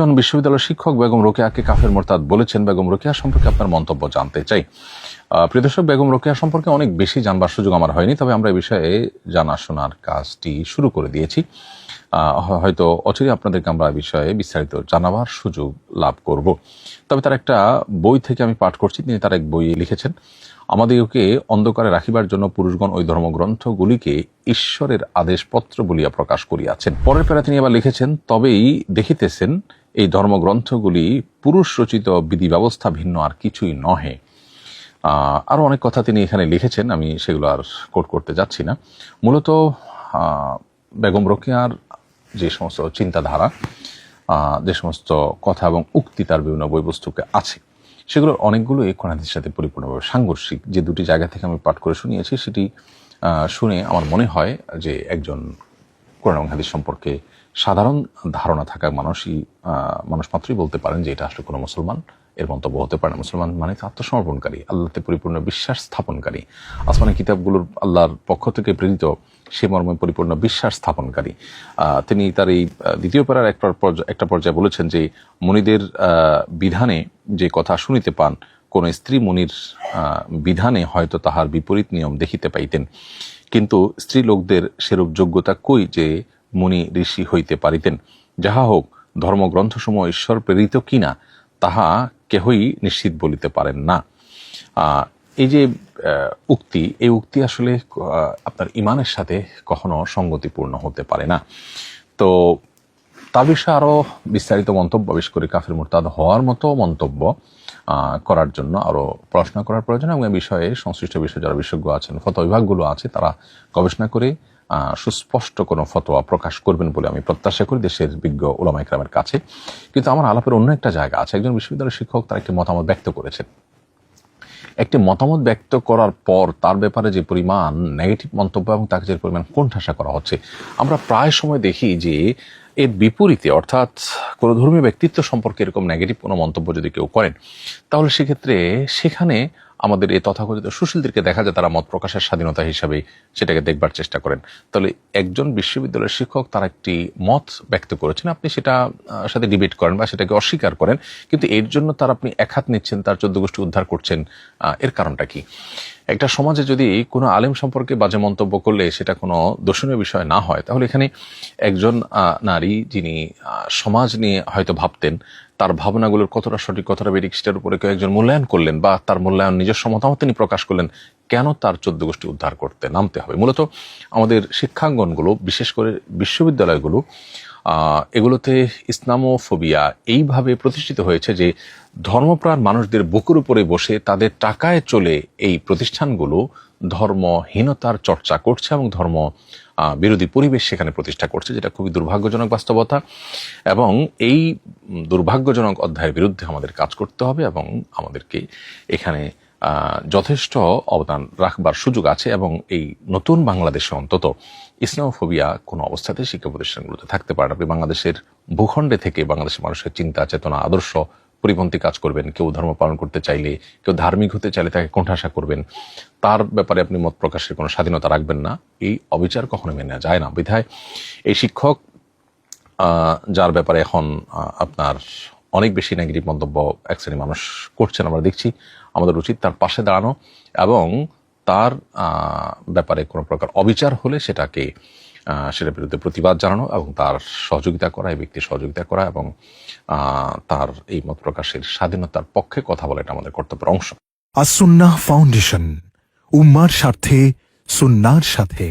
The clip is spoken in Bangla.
একজন বিশ্ববিদ্যালয়ের শিক্ষক বেগম রোকেয়াকে কাফের মোরতাদ বলেছেন। বেগম রোকেয়া সম্পর্কে আপনার মন্তব্য জানতে চাই। আহ, প্রিয় দর্শক বেগম রোকেয়া সম্পর্কে অনেক বেশি জানবার সুযোগ আমার হয়নি তবে আমরা এই বিষয়ে জানাশোনার কাজটি শুরু করে দিয়েছি। হয়তো অচিরে আপনাদেরকে আমরা বিষয়ে বিস্তারিত জানাবার সুযোগ লাভ করব। তবে তার একটা বই থেকে আমি পাঠ করছি তিনি তার এক বই লিখেছেন। আমাদেরকে অন্ধকারে রাখিবার জন্য পুরুষগণ ওই ধর্মগ্রন্থগুলিকে ঈশ্বরের আদেশপত্র বলিয়া প্রকাশ করিয়াছেন। পরের পেরা তিনি আবার লিখেছেন তবেই দেখিতেছেন এই ধর্মগ্রন্থগুলি পুরুষ রচিত বিধি ব্যবস্থা ভিন্ন আর কিছুই নহে। আরও অনেক কথা তিনি এখানে লিখেছেন, আমি সেগুলো আর কোট করতে যাচ্ছি না। মূলত বেগম রোকেয়ার যে সমস্ত চিন্তাধারা যে সমস্ত কথা এবং উক্তি তার বিভিন্ন বইবস্তুকে আছে, সেগুলোর অনেকগুলো এই কোরআনের সাথে পরিপূর্ণভাবে সাংঘর্ষিক। যে দুটি জায়গা থেকে আমি পাঠ করে শুনিয়েছি, সেটি শুনে আমার মনে হয় যে একজন কোরআন এবং হাদিস সম্পর্কে সাধারণ ধারণা থাকা মানুষই মানুষ মাত্রই বলতে পারেন যে এটা আসলে কোনো মুসলমান, এর মন্তব্য হতে পারে মুসলমান মানে আত্মসমর্পণকারী, আল্লাহতে পরিপূর্ণ বিশ্বাস স্থাপনকারী। আসমানি কিতাবগুলোর আল্লাহর পক্ষ থেকে প্রেরিত সে মর্মে পরিপূর্ণ বিশ্বাস স্থাপনকারী। তিনি তার এই দ্বিতীয় পাড়ার এক পর্যায়ে একটা পর্যায়ে বলেছেন যে, মনিদের বিধানে যে কথা শুনিতে পান কোন স্ত্রী মুনির বিধানে হয়তো তাহার বিপরীত নিয়ম দেখিতে পাইতেন। কিন্তু স্ত্রী লোকদের সেরূপ যোগ্যতা কই যে মুনি ঋষি হইতে পারিতেন? যাহা হোক, ধর্মগ্রন্থসমূহ ঈশ্বর প্রেরিত কিনা, তাহা কেহই নিশ্চিত বলিতে পারেন না। এই যে উক্তি, এই উক্তি আসলে আপনার ইমানের সাথে কখনো সঙ্গতিপূর্ণ হতে পারে না। তো তার বিষয়ে আরও বিস্তারিত মন্তব্য বিশেষ করে কাফের মুরতাদ হওয়ার মতো মন্তব্য করার জন্য আরও পড়াশোনা করার প্রয়োজন এবং এই বিষয়ে সংশ্লিষ্ট বিষয়ে যারা বিশেষজ্ঞ আছেন, ফতোয়া বিভাগগুলো আছে, তারা গবেষণা করে সুস্পষ্ট কোনো ফতোয়া প্রকাশ করবেন বলে আমি প্রত্যাশা করি দেশের বিজ্ঞ ওলামা ইকরামের কাছে। কিন্তু আমার আলাপের অন্য একটা জায়গা আছে। একজন বিশ্ববিদ্যালয়ের শিক্ষক তার একটি মতামত ব্যক্ত করেছেন। একটি মতামত ব্যক্ত করার পর তার ব্যাপারে যে পরিমাণ নেগেটিভ মন্তব্য এবং তাকে যে পরিমাণ কোণঠাসা করা হচ্ছে, আমরা প্রায় সময় দেখি যে এর বিপরীতে, অর্থাৎ কোনো ধর্মীয় ব্যক্তিত্ব সম্পর্কে এরকম নেগেটিভ কোনো মন্তব্য যদি কেউ করেন, তাহলে সেক্ষেত্রে সেখানে আমাদের এই তথাকথিত সুশীলদেরকে দেখা যায় তারা মত প্রকাশের স্বাধীনতা হিসাবে সেটাকে দেখবার চেষ্টা করেন। তাহলে একজন বিশ্ববিদ্যালয়ের শিক্ষক তার একটি মত ব্যক্ত করেছেন, আপনি সেটা সাথে ডিবেট করেন বা সেটাকে অস্বীকার করেন, কিন্তু এর জন্য তার আপনি এক হাত নিচ্ছেন, তার চোদ্দ গোষ্ঠী উদ্ধার করছেন এর কারণটা কি? একটা সমাজে যদি কোনো আলেম সম্পর্কে বাজে মন্তব্য করলে সেটা কোনো দর্শনীয় বিষয় না হয়, তাহলে এখানে একজন নারী যিনি সমাজ নিয়ে হয়তো ভাবতেন, তার ভাবনাগুলোর কতটা সঠিক, কতটা বেরিক সেটার উপরে কেউ একজন মূল্যায়ন করলেন বা তার মূল্যায়ন নিজস্ব মতামত তিনি প্রকাশ করলেন, কেন তার চোদ্দ গোষ্ঠী উদ্ধার করতে নামতে হবে? মূলত আমাদের শিক্ষাঙ্গনগুলো, বিশেষ করে বিশ্ববিদ্যালয়গুলো এগুলোতে ইসলামোফোবিয়া এইভাবে প্রতিষ্ঠিত হয়েছে যে ধর্মপ্রাণ মানুষদের বুকের উপরে বসে তাদের টাকায় চলে এই প্রতিষ্ঠানগুলো ধর্মহীনতার চর্চা করছে এবং ধর্ম বিরোধী পরিবেশ সেখানে প্রতিষ্ঠা করছে, যেটা খুবই দুর্ভাগ্যজনক বাস্তবতা। এবং এই দুর্ভাগ্যজনক অধ্যায়ের বিরুদ্ধে আমাদের কাজ করতে হবে এবং আমাদেরকে এখানে যথেষ্ট অবদান রাখবার সুযোগ আছে এবং এই নতুন বাংলাদেশে অন্তত ইসলামোফোবিয়া কোনো অবস্থাতে শিক্ষা প্রতিষ্ঠানগুলোতে থাকতে পারে না। বাংলাদেশের ভূখণ্ডে থেকে বাংলাদেশের মানুষের চিন্তা, চেতনা, আদর্শ পরিপন্থী কাজ করবেন, কেউ ধর্ম পালন করতে চাইলে, কেউ ধার্মিক হতে চাইলে তাকে কোণঠাসা করবেন। তার ব্যাপারে আপনি মত প্রকাশের কোনো স্বাধীনতা রাখবেন না। এই অবিচার কখনো মেনে নেওয়া যায় না। বিধায় এই শিক্ষক যার ব্যাপারে এখন আপনার অনেক বেশি নেগেটিভ মন্তব্য এক শ্রেণি মানুষ করছেন, আমরা দেখছি। আমাদের উচিত তার পাশে দাঁড়ানো এবং তার ব্যাপারে কোনো প্রকার অবিচার হলে সেটাকে সেটার বিরুদ্ধে প্রতিবাদ জানানো এবং তার সহযোগিতা করা, এই ব্যক্তির সহযোগিতা করা এবং তার এই মত প্রকাশের স্বাধীনতার পক্ষে কথা বলা এটা আমাদের কর্তব্যের অংশ। আসুন্নাহ ফাউন্ডেশন, উম্মার স্বার্থে, সুন্নার সাথে।